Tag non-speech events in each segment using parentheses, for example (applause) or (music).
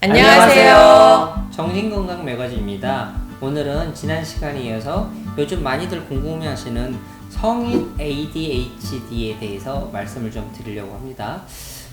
안녕하세요. 정신건강 매거진입니다. 오늘은 지난 시간에 이어서 요즘 많이들 궁금해하시는 성인 ADHD에 대해서 말씀을 좀 드리려고 합니다.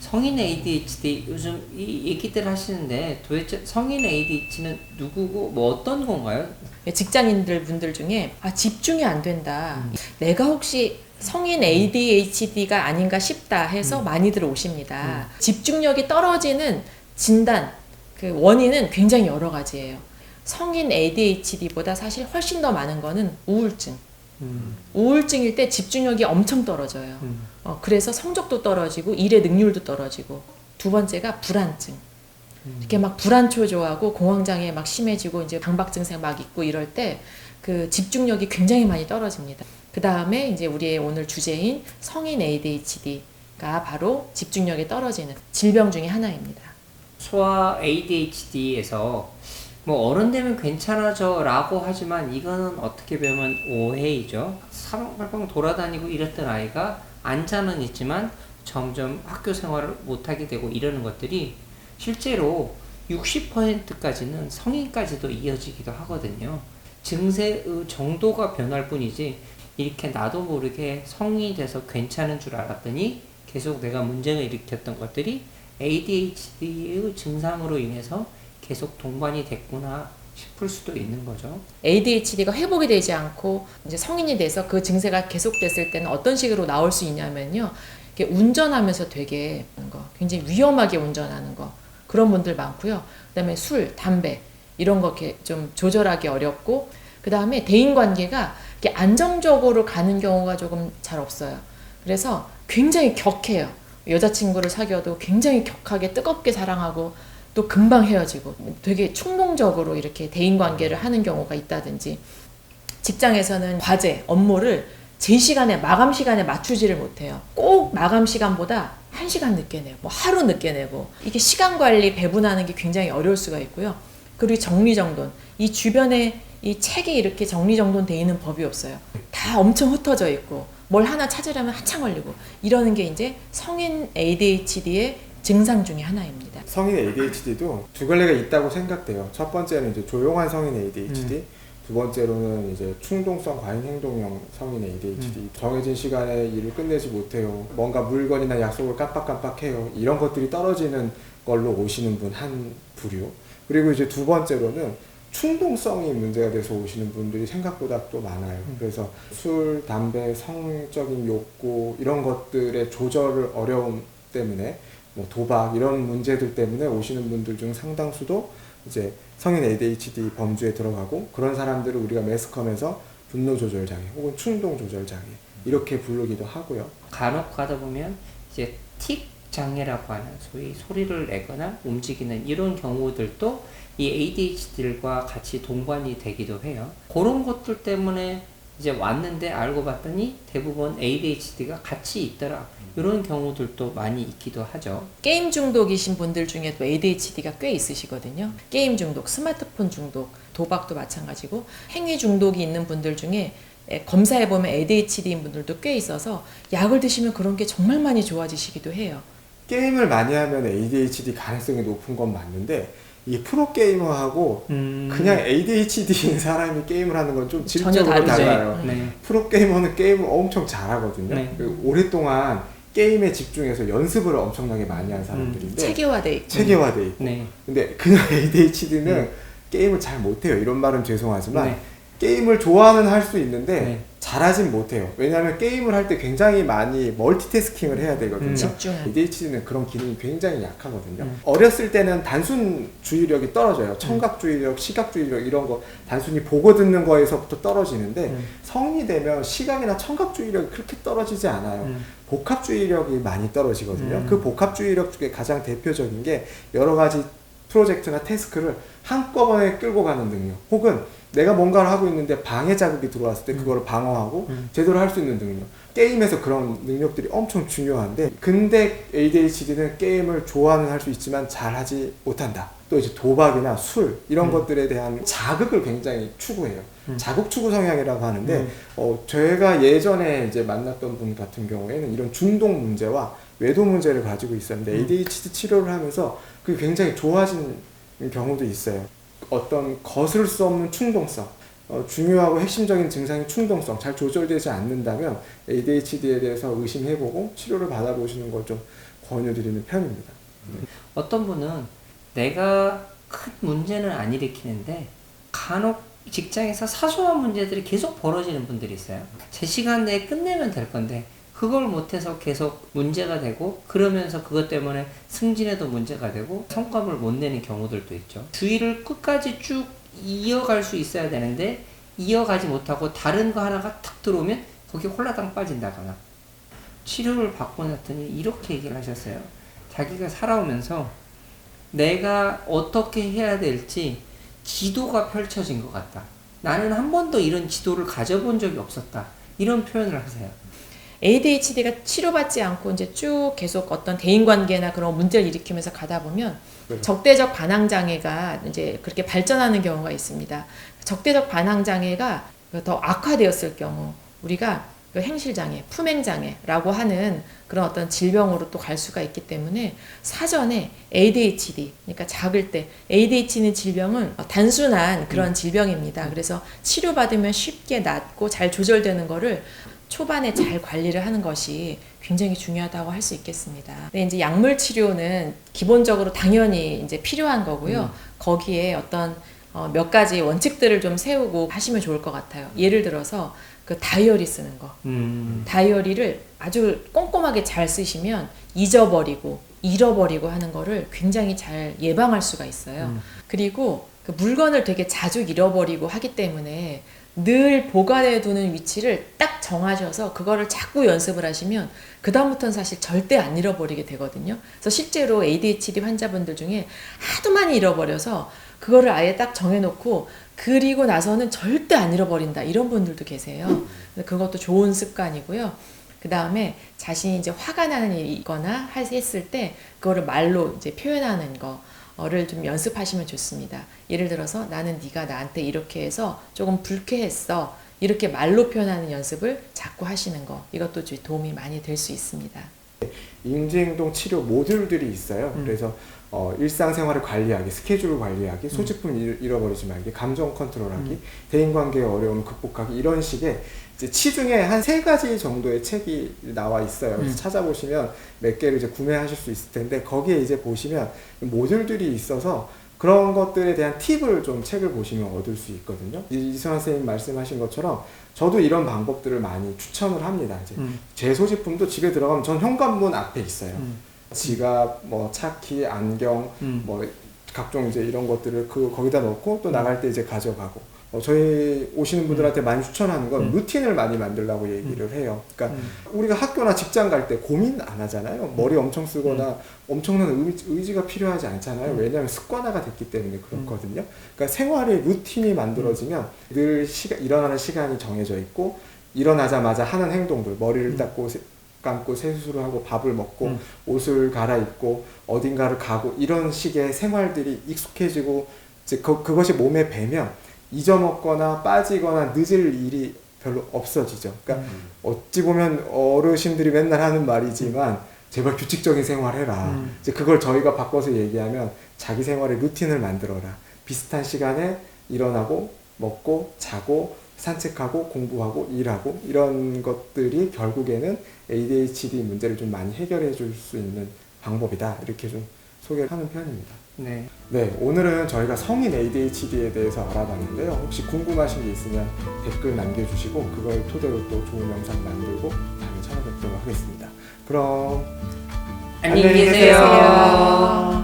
성인 ADHD 요즘 이 얘기들 하시는데 도대체 성인 ADHD는 누구고 뭐 어떤 건가요? 직장인들 분들 중에 아, 집중이 안 된다. 내가 혹시 성인 ADHD가 아닌가 싶다 해서 많이들 오십니다. 집중력이 떨어지는 진단, 그 원인은 굉장히 여러 가지예요. 성인 ADHD보다 사실 훨씬 더 많은 거는 우울증. 음, 우울증일 때 집중력이 엄청 떨어져요. 음, 어, 그래서 성적도 떨어지고 일의 능률도 떨어지고 두 번째가 불안증. 음. 이렇게 막 불안 초조하고 공황장애 막 심해지고 이제 강박 증세 막 있고 이럴 때 그 집중력이 굉장히 많이 떨어집니다. 그 다음에 이제 우리의 오늘 주제인 성인 ADHD가 바로 집중력이 떨어지는 질병 중에 하나입니다. 소아 ADHD에서 뭐 어른 되면 괜찮아져 라고 하지만 이거는 어떻게 보면 오해이죠. 사방팔방 돌아다니고 이랬던 아이가 안자는 있지만 점점 학교 생활을 못하게 되고 이러는 것들이 실제로 60%까지는 성인까지도 이어지기도 하거든요. 증세의 정도가 변할 뿐이지 이렇게 나도 모르게 성인이 돼서 괜찮은 줄 알았더니 계속 내가 문제를 일으켰던 것들이 ADHD의 증상으로 인해서 계속 동반이 됐구나 싶을 수도 있는 거죠. ADHD가 회복이 되지 않고 이제 성인이 돼서 그 증세가 계속됐을 때는 어떤 식으로 나올 수 있냐면요. 운전하면서 되게 거, 굉장히 위험하게 운전하는 거 그런 분들 많고요. 그다음에 술, 담배 이런 거 이렇게 좀 조절하기 어렵고 그다음에 대인 관계가 안정적으로 가는 경우가 조금 잘 없어요. 그래서 굉장히 격해요. 여자친구를 사귀어도 굉장히 격하게 뜨겁게 사랑하고 또 금방 헤어지고 되게 충동적으로 이렇게 대인 관계를 하는 경우가 있다든지 직장에서는 과제, 업무를 제 시간에 마감 시간에 맞추지를 못해요. 꼭 마감 시간보다 한 시간 늦게 내고 뭐 하루 늦게 내고 이게 시간 관리 배분하는 게 굉장히 어려울 수가 있고요. 그리고 정리정돈 이 주변에 이 책이 이렇게 정리정돈돼 있는 법이 없어요. 다 엄청 흩어져 있고 뭘 하나 찾으려면 한참 걸리고 이러는 게 이제 성인 ADHD의 증상 중에 하나입니다. 성인 ADHD도 두 갈래가 있다고 생각돼요. 첫 번째는 이제 조용한 성인 ADHD, 두 번째로는 이제 충동성 과잉 행동형 성인 ADHD. 정해진 시간에 일을 끝내지 못해요. 뭔가 물건이나 약속을 깜빡깜빡해요. 이런 것들이 떨어지는 걸로 오시는 분 한 부류. 그리고 이제 두 번째로는 충동성이 문제가 돼서 오시는 분들이 생각보다 또 많아요. 그래서 술, 담배, 성적인 욕구 이런 것들의 조절을 어려움 때문에 뭐 도박 이런 문제들 때문에 오시는 분들 중 상당수도 이제 성인 ADHD 범주에 들어가고 그런 사람들을 우리가 매스컴에서 분노 조절 장애 혹은 충동 조절 장애 이렇게 부르기도 하고요. 간혹 가다 보면 이제 틱 장애라고 하는 소위 소리를 내거나 움직이는 이런 경우들도 이 ADHD들과 같이 동반이 되기도 해요. 그런 것들 때문에 이제 왔는데 알고 봤더니 대부분 ADHD가 같이 있더라. 이런 경우들도 많이 있기도 하죠. 게임 중독이신 분들 중에 또 ADHD가 꽤 있으시거든요. 게임 중독, 스마트폰 중독, 도박도 마찬가지고 행위 중독이 있는 분들 중에 에, 검사해보면 ADHD인 분들도 꽤 있어서 약을 드시면 그런 게 정말 많이 좋아지시기도 해요. 게임을 많이 하면 ADHD 가능성이 높은 건 맞는데 이 프로 게이머하고 음, 그냥 ADHD인 사람이 게임을 하는 건좀 전혀 질적으로 다르죠. 달라요. 네. 프로 게이머는 게임을 엄청 잘하거든요. 네. 오랫동안 게임에 집중해서 연습을 엄청나게 많이 한 사람들인데 체계화돼 있고. 체계화돼 있고 네. 근데 그냥 (laughs) ADHD는 음. 게임을 잘 못해요. 이런 말은 죄송하지만 네. 게임을 좋아는 할 수 있는데 네. 잘하진 못해요. 왜냐하면 게임을 할 때 굉장히 많이 멀티태스킹을 해야 되거든요. 음. 집중하는. ADHD는 그런 기능이 굉장히 약하거든요. 음. 어렸을 때는 단순 주의력이 떨어져요. 청각 주의력, 시각 주의력 이런 거 단순히 보고 듣는 거에서부터 떨어지는데 음. 성인이 되면 시각이나 청각 주의력이 그렇게 떨어지지 않아요. 음. 복합 주의력이 많이 떨어지거든요. 음. 그 복합 주의력 중에 가장 대표적인 게 여러 가지 프로젝트나 태스크를 한꺼번에 끌고 가는 능력 혹은 내가 뭔가를 하고 있는데 방해 자극이 들어왔을 때 그거를 방어하고 음. 제대로 할 수 있는 능력 게임에서 그런 능력들이 엄청 중요한데 근데 ADHD는 게임을 좋아는 할 수 있지만 잘하지 못한다 또 이제 도박이나 술 이런 음. 것들에 대한 자극을 굉장히 추구해요 음. 자극 추구 성향이라고 하는데 음. 어, 제가 예전에 이제 만났던 분 같은 경우에는 이런 중독 문제와 외도 문제를 가지고 있었는데 음. ADHD 치료를 하면서 그게 굉장히 좋아진 경우도 있어요. 어떤 거스를 수 없는 충동성, 어, 중요하고 핵심적인 증상의 충동성 잘 조절되지 않는다면 ADHD에 대해서 의심해보고 치료를 받아보시는 걸 좀 권유드리는 편입니다. 어떤 분은 내가 큰 문제는 안 일으키는데 간혹 직장에서 사소한 문제들이 계속 벌어지는 분들이 있어요. 제 시간 내에 끝내면 될 건데 그걸 못해서 계속 문제가 되고 그러면서 그것 때문에 승진에도 문제가 되고 성과를 못 내는 경우들도 있죠. 주의를 끝까지 쭉 이어갈 수 있어야 되는데 이어가지 못하고 다른 거 하나가 탁 들어오면 거기 홀라당 빠진다거나 치료를 받고 났더니 이렇게 얘기를 하셨어요. 자기가 살아오면서 내가 어떻게 해야 될지 지도가 펼쳐진 것 같다. 나는 한 번도 이런 지도를 가져본 적이 없었다. 이런 표현을 하세요. ADHD가 치료받지 않고 이제 쭉 계속 어떤 대인관계나 그런 문제를 일으키면서 가다 보면 그렇죠. 적대적 반항 장애가 이제 그렇게 발전하는 경우가 있습니다. 적대적 반항 장애가 더 악화되었을 경우 우리가 그 행실 장애, 품행 장애라고 하는 그런 어떤 질병으로 또 갈 수가 있기 때문에 사전에 ADHD, 그러니까 작을 때 ADHD는 질병은 단순한 그런 질병입니다. 그래서 치료받으면 쉽게 낫고 잘 조절되는 거를 초반에 잘 관리를 하는 것이 굉장히 중요하다고 할 수 있겠습니다. 근데 이제 약물 치료는 기본적으로 당연히 이제 필요한 거고요. 거기에 어떤 어, 몇 가지 원칙들을 좀 세우고 하시면 좋을 것 같아요. 예를 들어서 그 다이어리 쓰는 거. 음, 다이어리를 아주 꼼꼼하게 잘 쓰시면 잊어버리고 잃어버리고 하는 거를 굉장히 잘 예방할 수가 있어요. 음. 그리고 그 물건을 되게 자주 잃어버리고 하기 때문에 늘 보관해 두는 위치를 딱 정하셔서 그거를 자꾸 연습을 하시면 그다음부터는 사실 절대 안 잃어버리게 되거든요. 그래서 실제로 ADHD 환자분들 중에 하도 많이 잃어버려서 그거를 아예 딱 정해놓고 그리고 나서는 절대 안 잃어버린다 이런 분들도 계세요. 그것도 좋은 습관이고요. 그 다음에 자신이 이제 화가 나는 일이 있거나 할- 했을 때 그거를 말로 이제 표현하는 거 를 좀 연습하시면 좋습니다. 예를 들어서 나는 네가 나한테 이렇게 해서 조금 불쾌했어. 이렇게 말로 표현하는 연습을 자꾸 하시는 거. 이것도 좀 도움이 많이 될 수 있습니다. 인지행동 치료 모듈들이 있어요. 음. 그래서 어, 일상생활을 관리하기, 스케줄을 관리하기, 소지품 잃- 잃어버리지 말기, 감정 컨트롤하기, 음. 대인관계의 어려움 극복하기 이런 식의 이제 치중에 한 세 가지 정도의 책이 나와 있어요. 음. 찾아보시면 몇 개를 이제 구매하실 수 있을 텐데 거기에 이제 보시면 모듈들이 있어서 그런 것들에 대한 팁을 좀 책을 보시면 얻을 수 있거든요. 이- 이승환 선생님 말씀하신 것처럼 저도 이런 방법들을 많이 추천을 합니다. 이제 음, 제 소지품도 집에 들어가면 전 현관문 앞에 있어요. 음, 지갑, 뭐 차키, 안경, 음. 뭐 각종 이제 이런 것들을 그 거기다 넣고 또 나갈 때 이제 가져가고. 어, 저희 오시는 분들한테 많이 추천하는 건 음. 루틴을 많이 만들라고 얘기를 해요. 그러니까 음. 우리가 학교나 직장 갈 때 고민 안 하잖아요. 머리 엄청 쓰거나 엄청난 의지, 의지 가 필요하지 않잖아요. 음. 왜냐하면 습관화가 됐기 때문에 그렇거든요. 그러니까 생활의 루틴이 만들어지면 늘 시간, 일어나는 시간이 정해져 있고 일어나자마자 하는 행동들, 머리를 음. 닦고 세- 감고 세수를 하고 밥을 먹고 음. 옷을 갈아입고 어딘가를 가고 이런 식의 생활들이 익숙해지고 이제 그, 그것이 몸에 배면 잊어먹거나 빠지거나 늦을 일이 별로 없어지죠. 그러니까 음. 어찌 보면 어르신들이 맨날 하는 말이지만 제발 규칙적인 생활해라. 음. 이제 그걸 저희가 바꿔서 얘기하면 자기 생활의 루틴을 만들어라. 비슷한 시간에 일어나고 먹고 자고 산책하고 공부하고 일하고 이런 것들이 결국에는 ADHD 문제를 좀 많이 해결해 줄 수 있는 방법이다. 이렇게 좀 소개를 하는 편입니다. 네. 네, 오늘은 저희가 성인 ADHD에 대해서 알아봤는데요. 혹시 궁금하신 게 있으면 댓글 남겨주시고 그걸 토대로 또 좋은 영상 만들고 다음에 찾아뵙도록 하겠습니다. 그럼 안녕히 계세요.